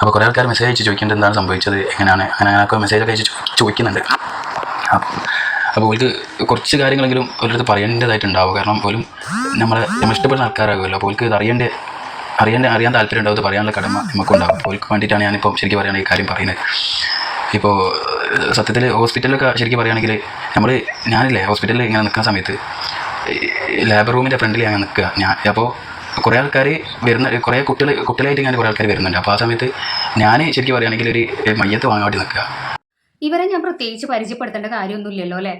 അപ്പോൾ കുറേ ആൾക്കാർ മെസ്സേജ് അയച്ച് ചോദിക്കേണ്ടത് എന്താണ് സംഭവിച്ചത് എങ്ങനെയാണ് അങ്ങനെ അങ്ങനെയൊക്കെ മെസ്സേജ് ഒക്കെ അയച്ച് ചോദിക്കുന്നുണ്ട്. അപ്പോൾ ഓൾക്ക് കുറച്ച് കാര്യങ്ങളെങ്കിലും ഒരിടത്ത് പറയേണ്ടതായിട്ടുണ്ടാവും. കാരണം പോലും നമ്മളെ നമ്മൾ ഇഷ്ടപ്പെടുന്ന ആൾക്കാരാകുമല്ലോ. അപ്പോൾ ഓൾക്ക് ഇത് അറിയേണ്ട അറിയേണ്ട അറിയാൻ താല്പര്യം ഉണ്ടാവും. പറയാനുള്ള കടമ നമുക്കുണ്ടാവും അപ്പോൾ ഓൾക്ക് വേണ്ടിയിട്ടാണ് ഞാനിപ്പോൾ ശരിക്കും പറയുകയാണെങ്കിൽ ഈ കാര്യം പറയുന്നത്. ഇപ്പോൾ സത്യത്തിൽ ഹോസ്പിറ്റലിലൊക്കെ ശരിക്കും പറയുകയാണെങ്കിൽ നമ്മൾ ഞാനില്ലേ ഹോസ്പിറ്റലിൽ ഇങ്ങനെ നിൽക്കുന്ന സമയത്ത് ലേബർ റൂമിന്റെ ഫ്രണ്ടിൽ ഞാൻ നിൽക്കുക. ഞാൻ അപ്പോൾ കുറേ ആൾക്കാർ വരുന്ന കുറേ കുട്ടികൾ കുട്ടികളായിട്ട് ഇങ്ങനെ കുറേ ആൾക്കാർ വരുന്നുണ്ട്. അപ്പോൾ ആ സമയത്ത് ഞാൻ ശരിക്കും പറയുകയാണെങ്കിൽ ഒരു മയ്യത്ത് വാങ്ങാൻ നിൽക്കുക. ഇവരെ ഞാൻ പ്രത്യേകിച്ച് പരിചയപ്പെടുത്തേണ്ട കാര്യമൊന്നുമില്ലല്ലോ അല്ലേ?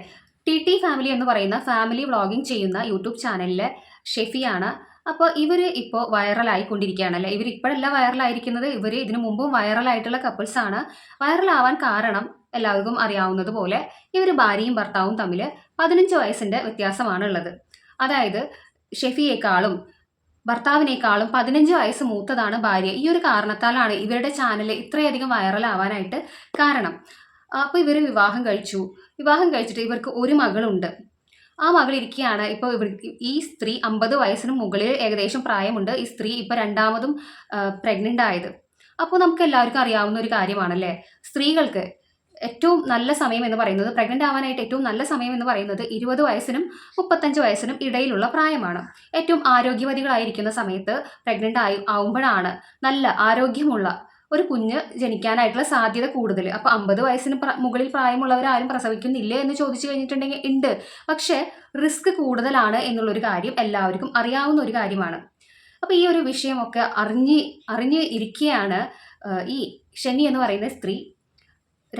ടി ടി ഫാമിലി എന്ന് പറയുന്ന ഫാമിലി വ്ളോഗിങ് ചെയ്യുന്ന യൂട്യൂബ് ചാനലിലെ ഷെഫിയാണ്. അപ്പോൾ ഇവർ ഇപ്പോൾ വൈറലായിക്കൊണ്ടിരിക്കുകയാണ് അല്ലേ? ഇവർ ഇപ്പോഴല്ല വൈറലായിരിക്കുന്നത്. ഇവർ ഇതിനു മുമ്പും വൈറലായിട്ടുള്ള കപ്പിൾസ് ആണ്. വൈറലാവാൻ കാരണം എല്ലാവർക്കും അറിയാവുന്നത് പോലെ ഇവർ ഭാര്യയും ഭർത്താവും തമ്മിൽ പതിനഞ്ച് വയസ്സിന്റെ വ്യത്യാസമാണ് ഉള്ളത് അതായത് ഷെഫിയേക്കാളും ഭർത്താവിനേക്കാളും പതിനഞ്ച് വയസ്സ് മൂത്തതാണ് ഭാര്യ. ഈ ഒരു കാരണത്താലാണ് ഇവരുടെ ചാനൽ ഇത്രയധികം വൈറലാവാനായിട്ട് കാരണം. അപ്പോൾ ഇവർ വിവാഹം കഴിച്ചു. വിവാഹം കഴിച്ചിട്ട് ഇവർക്ക് ഒരു മകളുണ്ട്. ആ മകൾ ഇരിക്കുകയാണ്. ഇപ്പോൾ ഇവർക്ക് ഈ സ്ത്രീ അമ്പത് വയസ്സിന് മുകളിൽ ഏകദേശം പ്രായമുണ്ട്. ഈ സ്ത്രീ ഇപ്പോൾ രണ്ടാമതും പ്രഗ്നന്റ് ആയത്. അപ്പോൾ നമുക്ക് എല്ലാവർക്കും അറിയാവുന്ന ഒരു കാര്യമാണല്ലേ? സ്ത്രീകൾക്ക് ഏറ്റവും നല്ല സമയം എന്ന് പറയുന്നത് പ്രഗ്നന്റ് ആവാനായിട്ട് ഏറ്റവും നല്ല സമയം എന്ന് പറയുന്നത് ഇരുപത് വയസ്സിനും മുപ്പത്തഞ്ച് വയസ്സിനും ഇടയിലുള്ള പ്രായമാണ്. ഏറ്റവും ആരോഗ്യവതികളായിരിക്കുന്ന സമയത്ത് പ്രഗ്നന്റ് ആയി ആവുമ്പോഴാണ് നല്ല ആരോഗ്യമുള്ള ഒരു കുഞ്ഞ് ജനിക്കാനായിട്ടുള്ള സാധ്യത കൂടുതൽ അപ്പോൾ അമ്പത് വയസ്സിന് മുകളിൽ പ്രായമുള്ളവർ ആരും പ്രസവിക്കുന്നില്ലേ എന്ന് ചോദിച്ചു കഴിഞ്ഞിട്ടുണ്ടെങ്കിൽ ഉണ്ട്. പക്ഷേ റിസ്ക് കൂടുതലാണ് എന്നുള്ളൊരു കാര്യം എല്ലാവർക്കും അറിയാവുന്ന ഒരു കാര്യമാണ്. അപ്പോൾ ഈ ഒരു വിഷയമൊക്കെ അറിഞ്ഞ് അറിഞ്ഞ് ഇരിക്കുകയാണ് ഈ ശനി എന്ന് പറയുന്ന സ്ത്രീ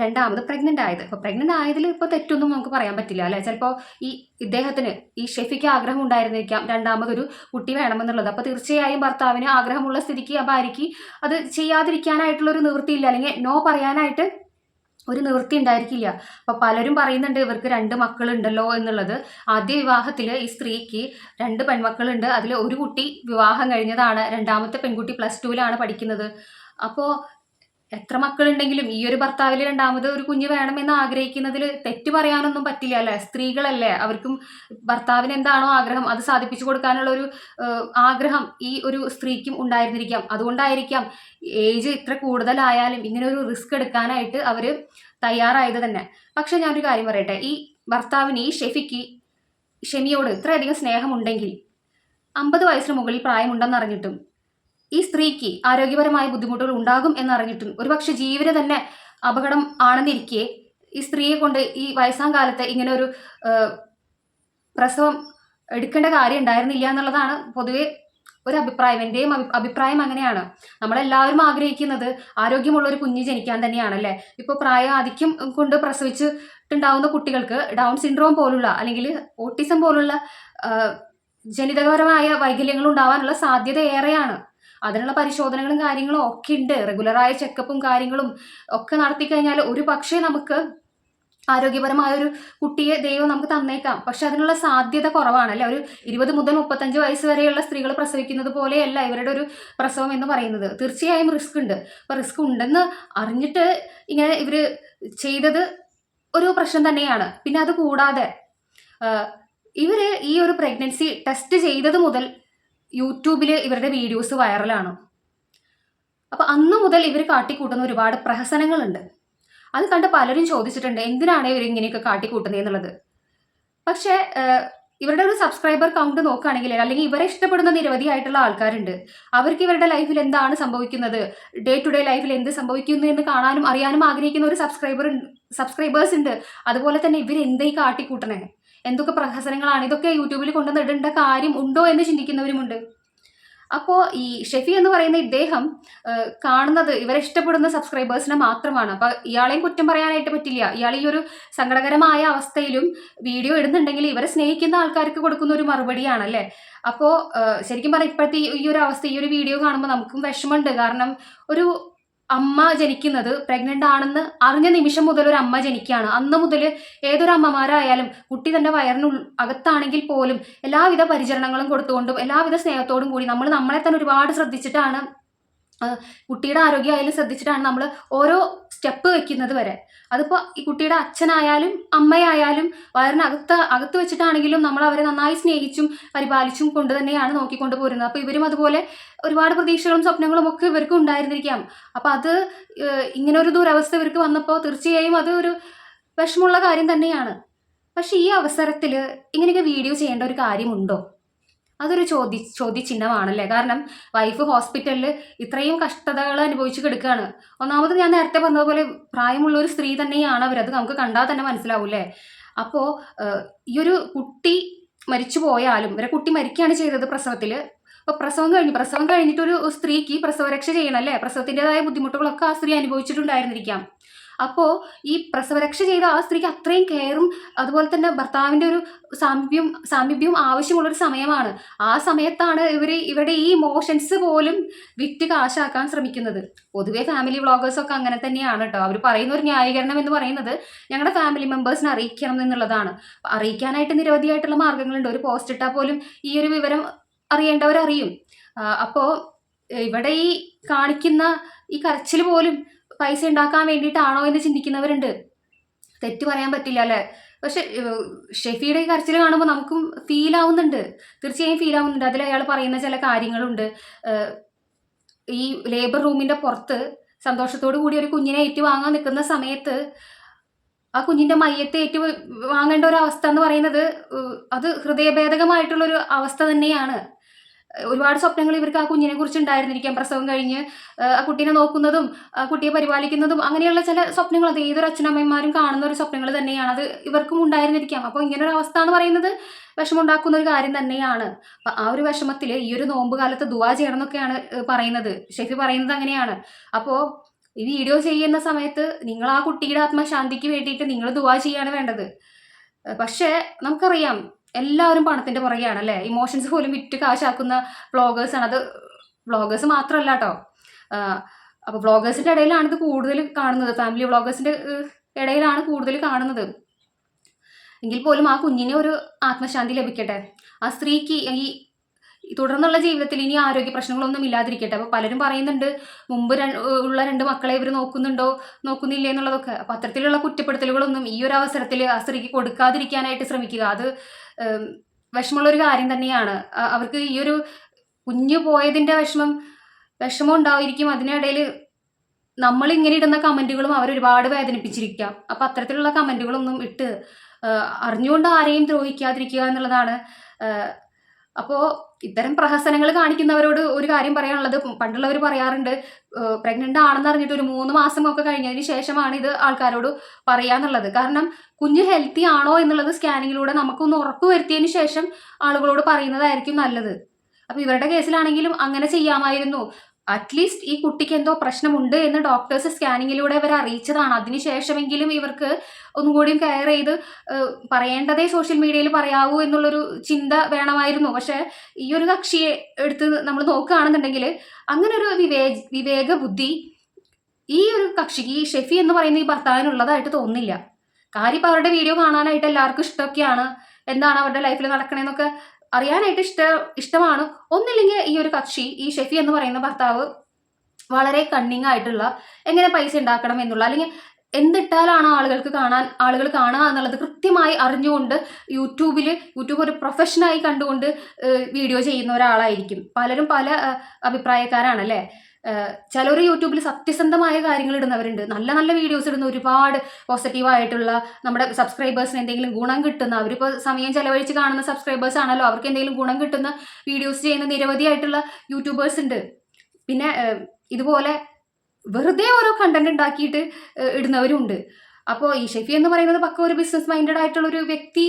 രണ്ടാമത് പ്രഗ്നന്റ് ആയത്. അപ്പോൾ പ്രഗ്നന്റ് ആയതിൽ ഇപ്പോൾ തെറ്റൊന്നും നമുക്ക് പറയാൻ പറ്റില്ല അല്ലേ? ചിലപ്പോൾ ഈ ഇദ്ദേഹത്തിന് ഈ ഷെഫിക്ക് ആഗ്രഹം ഉണ്ടായിരുന്നിരിക്കാം രണ്ടാമതൊരു കുട്ടി വേണമെന്നുള്ളത്. അപ്പോൾ തീർച്ചയായും ഭർത്താവിന് ആഗ്രഹമുള്ള സ്ഥിതിക്ക് ആ ഭാര്യയ്ക്ക് അത് ചെയ്യാതിരിക്കാനായിട്ടുള്ള ഒരു നിവൃത്തിയില്ല അല്ലെങ്കിൽ നോ പറയാനായിട്ട് ഒരു നിവൃത്തി ഉണ്ടായിരിക്കില്ല. അപ്പോൾ പലരും പറയുന്നുണ്ട് ഇവർക്ക് രണ്ട് മക്കളുണ്ടല്ലോ എന്നുള്ളത്. ആദ്യ വിവാഹത്തിൽ ഈ സ്ത്രീക്ക് രണ്ട് പെൺമക്കളുണ്ട്. അതിൽ ഒരു കുട്ടി വിവാഹം കഴിഞ്ഞതാണ്. രണ്ടാമത്തെ പെൺകുട്ടി പ്ലസ് ടുവിലാണ് പഠിക്കുന്നത്. അപ്പോൾ എത്ര മക്കളുണ്ടെങ്കിലും ഈ ഒരു ഭർത്താവിൽ രണ്ടാമത് ഒരു കുഞ്ഞ് വേണമെന്ന് ആഗ്രഹിക്കുന്നതിൽ തെറ്റ് പറയാനൊന്നും പറ്റില്ല അല്ലേ? സ്ത്രീകളല്ലേ? അവർക്കും ഭർത്താവിന് എന്താണോ ആഗ്രഹം അത് സാധിപ്പിച്ചു കൊടുക്കാനുള്ള ഒരു ആഗ്രഹം ഈ ഒരു സ്ത്രീക്കും ഉണ്ടായിരുന്നിരിക്കാം. അതുകൊണ്ടായിരിക്കാം ഏജ് ഇത്ര കൂടുതലായാലും ഇങ്ങനെ ഒരു റിസ്ക് എടുക്കാനായിട്ട് അവർ തയ്യാറായത് തന്നെ. പക്ഷെ ഞാനൊരു കാര്യം പറയട്ടെ. ഈ ഭർത്താവിന് ഈ ഷെഫിക്ക് ഷെമിയോട് ഇത്രയധികം സ്നേഹമുണ്ടെങ്കിൽ അമ്പത് വയസ്സിന് മുകളിൽ പ്രായമുണ്ടെന്ന് അറിഞ്ഞിട്ടും ഈ സ്ത്രീക്ക് ആരോഗ്യപരമായ ബുദ്ധിമുട്ടുകൾ ഉണ്ടാകും എന്നറിഞ്ഞിട്ടും ഒരുപക്ഷെ ജീവന് തന്നെ അപകടം ആണെന്നിരിക്കെ ഈ സ്ത്രീയെ കൊണ്ട് ഈ വയസ്സാം കാലത്ത് ഇങ്ങനെ ഒരു പ്രസവം എടുക്കേണ്ട കാര്യം ഉണ്ടായിരുന്നില്ല എന്നുള്ളതാണ് പൊതുവെ ഒരു അഭിപ്രായം. എന്റെയും അഭിപ്രായം അങ്ങനെയാണ്. നമ്മളെല്ലാവരും ആഗ്രഹിക്കുന്നത് ആരോഗ്യമുള്ള ഒരു കുഞ്ഞ് ജനിക്കാൻ തന്നെയാണ് അല്ലേ ഇപ്പോൾ പ്രായാധിക്യം കൊണ്ട് പ്രസവിച്ചിട്ടുണ്ടാവുന്ന കുട്ടികൾക്ക് ഡൗൺ സിൻഡ്രോം പോലുള്ള അല്ലെങ്കിൽ ഓട്ടിസം പോലുള്ള ജനിതകപരമായ വൈകല്യങ്ങൾ ഉണ്ടാവാനുള്ള സാധ്യത ഏറെയാണ്. അതിനുള്ള പരിശോധനകളും കാര്യങ്ങളും ഒക്കെ ഉണ്ട്. റെഗുലറായ ചെക്കപ്പും കാര്യങ്ങളും ഒക്കെ നടത്തി കഴിഞ്ഞാൽ ഒരു പക്ഷേ നമുക്ക് ആരോഗ്യപരമായ ഒരു കുട്ടിയെ ദൈവം നമുക്ക് തന്നേക്കാം. പക്ഷെ അതിനുള്ള സാധ്യത കുറവാണ് അല്ലെ? ഒരു ഇരുപത് മുതൽ മുപ്പത്തഞ്ച് വയസ്സ് വരെയുള്ള സ്ത്രീകൾ പ്രസവിക്കുന്നത് പോലെയല്ല ഇവരുടെ ഒരു പ്രസവം എന്ന് പറയുന്നത്. തീർച്ചയായും റിസ്ക് ഉണ്ട്. അപ്പം റിസ്ക് ഉണ്ടെന്ന് അറിഞ്ഞിട്ട് ഇങ്ങനെ ഇവർ ചെയ്തത് ഒരു പ്രശ്നം തന്നെയാണ്. പിന്നെ അത് കൂടാതെ ഇവർ ഈ ഒരു പ്രഗ്നൻസി ടെസ്റ്റ് ചെയ്തത് മുതൽ യൂട്യൂബിൽ ഇവരുടെ വീഡിയോസ് വൈറലാണ്. അപ്പോൾ അന്ന് മുതൽ ഇവർ കാട്ടിക്കൂട്ടുന്ന ഒരുപാട് പ്രഹസനങ്ങളുണ്ട്. അത് കണ്ട് പലരും ചോദിച്ചിട്ടുണ്ട് എന്തിനാണ് ഇവർ ഇങ്ങനെയൊക്കെ കാട്ടിക്കൂട്ടുന്നത് എന്നുള്ളത്? പക്ഷേ ഇവരുടെ ഒരു സബ്സ്ക്രൈബർ കൗണ്ട് നോക്കുകയാണെങ്കിൽ അല്ലെങ്കിൽ ഇവരെ ഇഷ്ടപ്പെടുന്ന നിരവധി ആയിട്ടുള്ള ആൾക്കാരുണ്ട്. അവർക്ക് ഇവരുടെ ലൈഫിൽ എന്താണ് സംഭവിക്കുന്നത്? ഡേ ടു ഡേ ലൈഫിൽ എന്ത് സംഭവിക്കുന്നു എന്ന് കാണാനും അറിയാനും ആഗ്രഹിക്കുന്ന ഒരു സബ്സ്ക്രൈബർ സബ്സ്ക്രൈബേഴ്സ് ഉണ്ട്. അതുപോലെ തന്നെ ഇവർ എന്തേ കാട്ടിക്കൂട്ടണേ എന്തൊക്കെ പ്രഹസനങ്ങളാണ്? ഇതൊക്കെ യൂട്യൂബിൽ കൊണ്ടുവന്നിടേണ്ട കാര്യം ഉണ്ടോ എന്ന് ചിന്തിക്കുന്നവരുമുണ്ട്. അപ്പോൾ ഈ ഷെഫി എന്ന് പറയുന്ന ഇദ്ദേഹം കാണുന്നത് ഇവരെ ഇഷ്ടപ്പെടുന്ന സബ്സ്ക്രൈബേഴ്സിനെ മാത്രമാണ്. അപ്പോൾ ഇയാളെയും കുറ്റം പറയാനായിട്ട് പറ്റില്ല. ഇയാൾ ഈ ഒരു സങ്കടകരമായ അവസ്ഥയിലും വീഡിയോ ഇടുന്നുണ്ടെങ്കിൽ ഇവരെ സ്നേഹിക്കുന്ന ആൾക്കാർക്ക് കൊടുക്കുന്ന ഒരു മറുപടിയാണ് അല്ലേ? അപ്പോൾ ശരിക്കും പറഞ്ഞാൽ ഇപ്പോഴത്തെ ഈ- ഒരു അവസ്ഥ ഈ ഒരു വീഡിയോ കാണുമ്പോൾ നമുക്കും വിഷമമുണ്ട്. കാരണം ഒരു അമ്മ ജനിക്കുന്നത് പ്രഗ്നന്റ് ആണെന്ന് അറിഞ്ഞ നിമിഷം മുതൽ ഒരു അമ്മ ജനിക്കുകയാണ്. അന്ന് മുതൽ ഏതൊരു അമ്മമാരായാലും കുട്ടി തന്റെ വയറിന് അകത്താണെങ്കിൽ പോലും എല്ലാവിധ പരിചരണങ്ങളും കൊടുത്തുകൊണ്ടും എല്ലാവിധ സ്നേഹത്തോടും കൂടി നമ്മൾ നമ്മളെ തന്നെ ഒരുപാട് ശ്രദ്ധിച്ചിട്ടാണ് കുട്ടിയുടെ ആരോഗ്യമായാലും ശ്രദ്ധിച്ചിട്ടാണ് നമ്മൾ ഓരോ സ്റ്റെപ്പ് വെക്കുന്നത് വരെ. അതിപ്പോൾ ഈ കുട്ടിയുടെ അച്ഛനായാലും അമ്മയായാലും വയറിനകത്ത് അകത്ത് വെച്ചിട്ടാണെങ്കിലും നമ്മൾ അവരെ നന്നായി സ്നേഹിച്ചും പരിപാലിച്ചും കൊണ്ട് തന്നെയാണ് നോക്കിക്കൊണ്ട് പോരുന്നത്. അപ്പോൾ ഇവരും അതുപോലെ ഒരുപാട് പ്രതീക്ഷകളും സ്വപ്നങ്ങളും ഒക്കെ ഇവർക്ക് ഉണ്ടായിരുന്നിരിക്കാം. അപ്പോൾ അത് ഇങ്ങനെ ഒരു ദുരവസ്ഥ ഇവർക്ക് വന്നപ്പോൾ തീർച്ചയായും അത് ഒരു വിഷമമുള്ള കാര്യം തന്നെയാണ്. പക്ഷേ ഈ അവസരത്തിൽ ഇങ്ങനെയൊക്കെ വീഡിയോ ചെയ്യേണ്ട ഒരു കാര്യമുണ്ടോ? അതൊരു ചോദ്യ ചോദ്യചിഹ്നമാണല്ലേ? കാരണം വൈഫ് ഹോസ്പിറ്റലിൽ ഇത്രയും കഷ്ടതകൾ അനുഭവിച്ച് കിടക്കുകയാണ്. ഒന്നാമത് ഞാൻ നേരത്തെ പറഞ്ഞതുപോലെ പ്രായമുള്ള ഒരു സ്ത്രീ തന്നെയാണ് അവരത് നമുക്ക് കണ്ടാൽ തന്നെ മനസ്സിലാവൂലേ അപ്പോൾ ഈ ഒരു കുട്ടി മരിച്ചു പോയാലും ഇവരെ കുട്ടി മരിക്കുകയാണ് ചെയ്തത് പ്രസവത്തിൽ അപ്പോൾ പ്രസവം കഴിഞ്ഞു പ്രസവം കഴിഞ്ഞിട്ടൊരു സ്ത്രീക്ക് പ്രസവരക്ഷ ചെയ്യണം അല്ലേ പ്രസവത്തിന്റെതായ ബുദ്ധിമുട്ടുകളൊക്കെ ആ സ്ത്രീ അനുഭവിച്ചിട്ടുണ്ടായിരുന്നിരിക്കാം. അപ്പോൾ ഈ പ്രസവരക്ഷ ചെയ്ത ആ സ്ത്രീക്ക് അത്രയും കെയറും അതുപോലെ തന്നെ ഭർത്താവിന്റെ ഒരു സാമീപ്യം സാമീപ്യവും ആവശ്യമുള്ളൊരു സമയമാണ്. ആ സമയത്താണ് ഇവർ ഇവരുടെ ഈ ഇമോഷൻസ് പോലും വിറ്റ് കാശാക്കാൻ ശ്രമിക്കുന്നത്. പൊതുവെ ഫാമിലി വ്ളോഗേഴ്സൊക്കെ അങ്ങനെ തന്നെയാണ് കേട്ടോ അവർ പറയുന്ന ഒരു ന്യായീകരണം എന്ന് പറയുന്നത് ഞങ്ങളുടെ ഫാമിലി മെമ്പേഴ്സിനെ അറിയിക്കണം എന്നുള്ളതാണ്. അറിയിക്കാനായിട്ട് നിരവധിയായിട്ടുള്ള മാർഗങ്ങളുണ്ട്. ഒരു പോസ്റ്റ് ഇട്ടാൽ പോലും ഈ ഒരു വിവരം അറിയേണ്ടവരറിയും. അപ്പോൾ ഇവിടെ ഈ കാണിക്കുന്ന ഈ കരച്ചിൽ പോലും പൈസ ഉണ്ടാക്കാൻ വേണ്ടിയിട്ടാണോ എന്ന് ചിന്തിക്കുന്നവരുണ്ട്. തെറ്റ് പറയാൻ പറ്റില്ല അല്ലേ? പക്ഷെ ഷെഫിയുടെ ഈ കരച്ചിൽ കാണുമ്പോൾ നമുക്കും ഫീൽ ആവുന്നുണ്ട്. തീർച്ചയായും ഫീൽ ആവുന്നുണ്ട്. അതിൽ അയാൾ പറയുന്ന ചില കാര്യങ്ങളുണ്ട്. ഈ ലേബർ റൂമിന്റെ പുറത്ത് സന്തോഷത്തോടു കൂടി ഒരു കുഞ്ഞിനെ ഏറ്റുവാങ്ങാൻ നിൽക്കുന്ന സമയത്ത് ആ കുഞ്ഞിന്റെ മയ്യത്തെ ഏറ്റു വാങ്ങേണ്ട ഒരു അവസ്ഥ എന്ന് പറയുന്നത് അത് ഹൃദയഭേദകമായിട്ടുള്ളൊരു അവസ്ഥ തന്നെയാണ്. ഒരുപാട് സ്വപ്നങ്ങൾ ഇവർക്ക് ആ കുഞ്ഞിനെ കുറിച്ച് ഉണ്ടായിരുന്നിരിക്കാം. പ്രസവം കഴിഞ്ഞ് ആ കുട്ടീനെ നോക്കുന്നതും ആ കുട്ടിയെ പരിപാലിക്കുന്നതും അങ്ങനെയുള്ള ചില സ്വപ്നങ്ങൾ. അത് ഏതൊരു അച്ഛനമ്മമാരും കാണുന്ന ഒരു സ്വപ്നങ്ങൾ തന്നെയാണ്. അത് ഇവർക്കും ഉണ്ടായിരുന്നിരിക്കാം. അപ്പോൾ ഇങ്ങനെ ഒരു അവസ്ഥ എന്ന് പറയുന്നത് വിഷമുണ്ടാക്കുന്ന ഒരു കാര്യം തന്നെയാണ്. അപ്പം ആ ഒരു വിഷമത്തിൽ ഈ ഒരു നോമ്പ് കാലത്ത് ദുവാ ചെയ്യണം എന്നൊക്കെയാണ് പറയുന്നത്. ഷെഫി പറയുന്നത് അങ്ങനെയാണ്. അപ്പോൾ ഈ വീഡിയോ ചെയ്യുന്ന സമയത്ത് നിങ്ങൾ ആ കുട്ടിയുടെ ആത്മശാന്തിക്ക് വേണ്ടിയിട്ട് നിങ്ങൾ ദുവാ ചെയ്യാണ് വേണ്ടത്. പക്ഷേ നമുക്കറിയാം എല്ലാവരും പണത്തിന്റെ പുറകെയാണ് അല്ലേ ഇമോഷൻസ് പോലും വിറ്റ് കാശാക്കുന്ന വ്ളോഗേഴ്സാണ് അത് വ്ളോഗേഴ്സ് മാത്രമല്ല കേട്ടോ അപ്പോൾ വ്ളോഗേഴ്സിന്റെ ഇടയിലാണ് ഇത് കൂടുതൽ കാണുന്നത്. ഫാമിലി വ്ളോഗേഴ്സിന്റെ ഇടയിലാണ് കൂടുതൽ കാണുന്നത്. എങ്കിൽ പോലും ആ കുഞ്ഞിനെ ഒരു ആത്മശാന്തി ലഭിക്കട്ടെ. ആ സ്ത്രീക്ക് ഈ തുടർന്നുള്ള ജീവിതത്തിൽ ഇനി ആരോഗ്യ പ്രശ്നങ്ങളൊന്നും ഇല്ലാതിരിക്കട്ടെ. അപ്പോൾ പലരും പറയുന്നുണ്ട് മുമ്പ് ഉള്ള രണ്ട് മക്കളെ ഇവർ നോക്കുന്നുണ്ടോ? നോക്കുന്നില്ലേ എന്നുള്ളതൊക്കെ. അപ്പോൾ അത്തരത്തിലുള്ള കുറ്റപ്പെടുത്തലുകളൊന്നും ഈ ഒരു അവസരത്തിൽ ആ സ്ത്രീക്ക് കൊടുക്കാതിരിക്കാനായിട്ട് ശ്രമിക്കുക. അത് ഏം, വിഷമമുള്ളൊരു കാര്യം തന്നെയാണ്. അവർക്ക് ഈ ഒരു കുഞ്ഞു പോയതിന്റെ വിഷമം വിഷമം ഉണ്ടായിരിക്കും. അതിനിടയിൽ നമ്മൾ ഇങ്ങനെ ഇടുന്ന കമന്റുകളും അവർ ഒരുപാട് വേദനിപ്പിച്ചിരിക്കാം അപ്പം അത്തരത്തിലുള്ള കമന്റുകളൊന്നും ഇട്ട് അറിഞ്ഞുകൊണ്ട് ആരെയും ദ്രോഹിക്കാതിരിക്കുക എന്നുള്ളതാണ് അപ്പോൾ ഇത്തരം പ്രഹസനങ്ങൾ കാണിക്കുന്നവരോട് ഒരു കാര്യം പറയാനുള്ളത് പണ്ടുള്ളവർ പറയാറുണ്ട് പ്രഗ്നന്റ് ആണെന്ന് അറിഞ്ഞിട്ട് ഒരു മൂന്ന് മാസം ഒക്കെ കഴിഞ്ഞതിന് ശേഷമാണ് ഇത് ആൾക്കാരോട് പറയാന്നുള്ളത്. കാരണം കുഞ്ഞ് ഹെൽത്തി ആണോ എന്നുള്ളത് സ്കാനിങ്ങിലൂടെ നമുക്കൊന്ന് ഉറപ്പ് വരുത്തിയതിന് ശേഷം ആളുകളോട് പറയുന്നതായിരിക്കും നല്ലത്. അപ്പോൾ ഇവരുടെ കേസിലാണെങ്കിലും അങ്ങനെ ചെയ്യാമായിരുന്നു. അറ്റ്ലീസ്റ്റ് ഈ കുട്ടിക്ക് എന്തോ പ്രശ്നമുണ്ട് എന്ന് ഡോക്ടേഴ്സ് സ്കാനിങ്ങിലൂടെ ഇവർ അറിയിച്ചതാണ്. അതിനുശേഷമെങ്കിലും ഇവർക്ക് ഒന്നും കൂടിയും കെയർ ചെയ്ത് പറയേണ്ടതേ സോഷ്യൽ മീഡിയയിൽ പറയാവൂ എന്നുള്ളൊരു ചിന്ത വേണമായിരുന്നു. പക്ഷെ ഈ ഒരു കക്ഷിയെ എടുത്ത് നമ്മൾ നോക്കുകയാണെന്നുണ്ടെങ്കിൽ അങ്ങനെ ഒരു വിവേ വിവേക ബുദ്ധി ഈ ഒരു കക്ഷിക്ക് ഈ ഷെഫി എന്ന് പറയുന്ന ഈ ഭർത്താവിനുള്ളതായിട്ട് തോന്നുന്നില്ല. കാര്യം അവരുടെ വീഡിയോ കാണാനായിട്ട് എല്ലാവർക്കും ഇഷ്ടമൊക്കെയാണ്. എന്താണ് അവരുടെ ലൈഫിൽ നടക്കണേന്നൊക്കെ അറിയാനായിട്ട് ഇഷ്ട ഇഷ്ടമാണ്. ഒന്നില്ലെങ്കിൽ ഈ ഒരു കക്ഷി ഈ ഷെഫി എന്ന് പറയുന്ന ഭർത്താവ് വളരെ കണ്ണിങ് ആയിട്ടുള്ള എങ്ങനെ പൈസ ഉണ്ടാക്കണം എന്നുള്ള അല്ലെങ്കിൽ എന്തിട്ടാലാണ് ആളുകൾക്ക് കാണാൻ ആളുകൾ കാണുക എന്നുള്ളത് കൃത്യമായി അറിഞ്ഞുകൊണ്ട് യൂട്യൂബിൽ യൂട്യൂബ് ഒരു പ്രൊഫഷനായി കണ്ടുകൊണ്ട് വീഡിയോ ചെയ്യുന്ന ഒരാളായിരിക്കും. പലരും പല അഭിപ്രായക്കാരാണ് അഭിപ്രായക്കാരാണല്ലേ? ചിലർ യൂട്യൂബിൽ സത്യസന്ധമായ കാര്യങ്ങൾ ഇടുന്നവരുണ്ട്. നല്ല നല്ല വീഡിയോസ് ഇടുന്ന ഒരുപാട് പോസിറ്റീവായിട്ടുള്ള നമ്മുടെ സബ്സ്ക്രൈബേഴ്സിന് എന്തെങ്കിലും ഗുണം കിട്ടുന്ന അവരിപ്പോൾ സമയം ചെലവഴിച്ച് കാണുന്ന സബ്സ്ക്രൈബേഴ്സ് ആണല്ലോ അവർക്ക് എന്തെങ്കിലും ഗുണം കിട്ടുന്ന വീഡിയോസ് ചെയ്യുന്ന നിരവധിയായിട്ടുള്ള യൂട്യൂബേഴ്സ് ഉണ്ട്. പിന്നെ ഇതുപോലെ വെറുതെ ഓരോ കണ്ടന്റ് ഉണ്ടാക്കിയിട്ട് ഇടുന്നവരുണ്ട്. അപ്പോൾ ഈ ഷെഫി എന്ന് പറയുന്നത് പക്ക ഒരു ബിസിനസ് മൈൻഡഡ് ആയിട്ടുള്ള ഒരു വ്യക്തി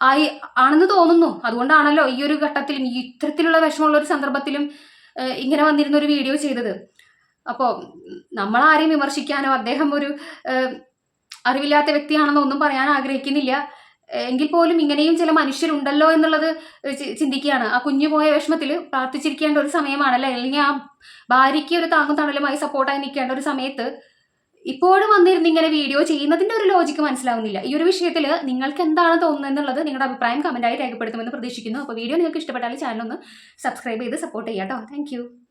ആയി ആണെന്ന് തോന്നുന്നു. അതുകൊണ്ടാണല്ലോ ഈ ഒരു ഘട്ടത്തിലും ഇത്തരത്തിലുള്ള വിഷമമുള്ള ഒരു സന്ദർഭത്തിലും ഇങ്ങനെ വന്നിരുന്ന ഒരു വീഡിയോ ചെയ്തത്. അപ്പോൾ നമ്മളാരെയും വിമർശിക്കാനോ അദ്ദേഹം ഒരു അറിവില്ലാത്ത വ്യക്തിയാണെന്നോ ഒന്നും പറയാൻ ആഗ്രഹിക്കുന്നില്ല. എങ്കിൽ പോലും ഇങ്ങനെയും ചില മനുഷ്യരുണ്ടല്ലോ എന്നുള്ളത് ചിന്തിക്കുകയാണ്. ആ കുഞ്ഞു പോയ വിഷമത്തിൽ പ്രാർത്ഥിച്ചിരിക്കേണ്ട ഒരു സമയമാണല്ലേ? അല്ലെങ്കിൽ ആ ഭാര്യയ്ക്ക് ഒരു താങ്ങും തണലുമായി സപ്പോർട്ടായി നിൽക്കേണ്ട ഒരു സമയത്ത് ഇപ്പോഴും വന്നിരുന്ന് ഇങ്ങനെ വീഡിയോ ചെയ്യുന്നതിന്റെ ഒരു ലോജിക്ക് മനസ്സിലാവുന്നില്ല. ഈ ഒരു വിഷയത്തിൽ നിങ്ങൾക്ക് എന്താണ് തോന്നുന്നത് എന്നുള്ളത് നിങ്ങളുടെ അഭിപ്രായം കമന്റായി രേഖപ്പെടുത്തുമെന്ന് പ്രതീക്ഷിക്കുന്നു. അപ്പോൾ വീഡിയോ നിങ്ങൾക്ക് ഇഷ്ടപ്പെട്ടാൽ ചാനൽ ഒന്ന് സബ്സ്ക്രൈബ് ചെയ്ത് സപ്പോർട്ട് ചെയ്യാം കേട്ടോ